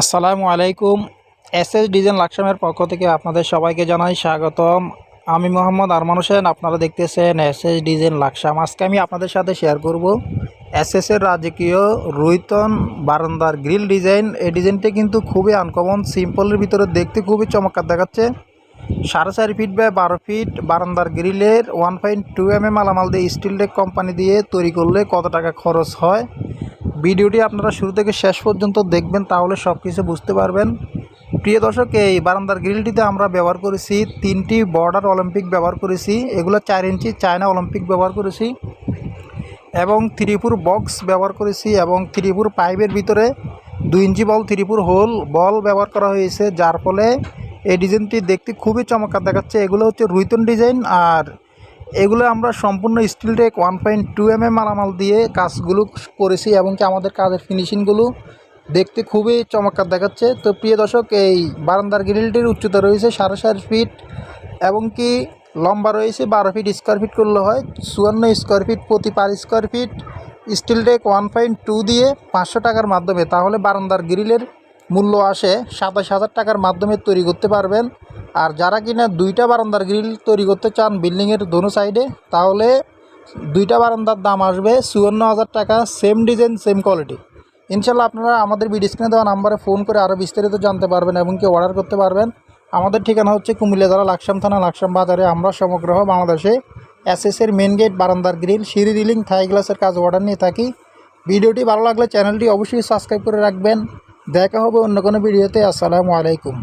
আসসালামু আলাইকুম। S S design লাকসামের পক্ষ থেকে আপনাদের সবাইকে জানাই স্বাগতম। আমি মোহাম্মদ আরমান হোসেন, আপনারা দেখতেছেন এস এস ডিজাইন লাকসাম। আজকে আমি আপনাদের সাথে শেয়ার করব এস এস এর রাজকীয় রুইতন বারান্দার গ্রিল ডিজাইন। এই ডিজাইনটা কিন্তু খুবই আনকমন সিম্পলের ভিতরে দেখতে খুবই চমৎকার দেখাচ্ছে। সাড়ে চার ফিট বাই বারো ফিট বারান্দার গ্রিলের one point two M M মালামাল দিয়ে স্টিল কোম্পানি দিয়ে তৈরি করলে কত টাকা খরচ হয়? ভিডিওটি আপনারা শুরু থেকে শেষ পর্যন্ত দেখবেন, তাহলে সব কিছু বুঝতে পারবেন। প্রিয় দর্শক, এই বারান্দার গ্রিলটিতে আমরা ব্যবহার করেছি তিনটি বর্ডার অলিম্পিক ব্যবহার করেছি। এগুলো চার ইঞ্চি চায়না অলিম্পিক ব্যবহার করেছি এবং ত্রিপুর বক্স ব্যবহার করেছি এবং ত্রিপুর পাইপের ভিতরে দুই ইঞ্চি বল, ত্রিপুর হোল বল ব্যবহার করা হয়েছে। যার ফলে এই ডিজাইনটি দেখতে খুবই চমৎকার দেখাচ্ছে। এগুলো হচ্ছে রুইতন ডিজাইন আর এগুলো আমরা সম্পূর্ণ steel tech one point two M মালামাল দিয়ে কাজগুলো করেছি এবং কি আমাদের কাজের ফিনিশিংগুলো দেখতে খুবই চমৎকার দেখাচ্ছে। তো প্রিয় দর্শক, এই বারান্দার গ্রিলটির উচ্চতা রয়েছে সাড়ে চার ফিট এবং কি লম্বা রয়েছে বারো ফিট স্কোয়ার ফিট করলে হয়। চুয়ান্ন স্কোয়ার ফিট প্রতি per square feet steel tech one point two দিয়ে পাঁচশো টাকার মাধ্যমে, তাহলে বারান্দার গ্রিলের মূল্য আসে সাতাশ হাজার টাকার মাধ্যমে তৈরি করতে পারবেন। আর যারা কিনা দুইটা বারান্দার গ্রিল তৈরি করতে চান বিল্ডিংয়ের দোনো সাইডে, তাহলে দুইটা বারান্দার দাম আসবে চুয়ান্ন হাজার টাকা সেম ডিজাইন সেম কোয়ালিটি ইনশাল্লাহ আপনারা আমাদের বিডি স্ক্রিনে দেওয়া নাম্বারে ফোন করে আরও বিস্তারিত জানতে পারবেন এবং কি অর্ডার করতে পারবেন। আমাদের ঠিকানা হচ্ছে কুমিল্লা জেলা লাকসাম থানা, লাকসাম বাজারে। আমরা সমগ্র বাংলাদেশে এসএসের মেন গেট বারান্দার গ্রিল সিঁড়ি রিলিং থাই গ্লাসের কাজ অর্ডার নিয়ে থাকি। ভিডিওটি ভালো লাগলে চ্যানেলটি অবশ্যই সাবস্ক্রাইব করে রাখবেন। দেখা হবে অন্য কোনো ভিডিওতে আসসালামু আলাইকুম।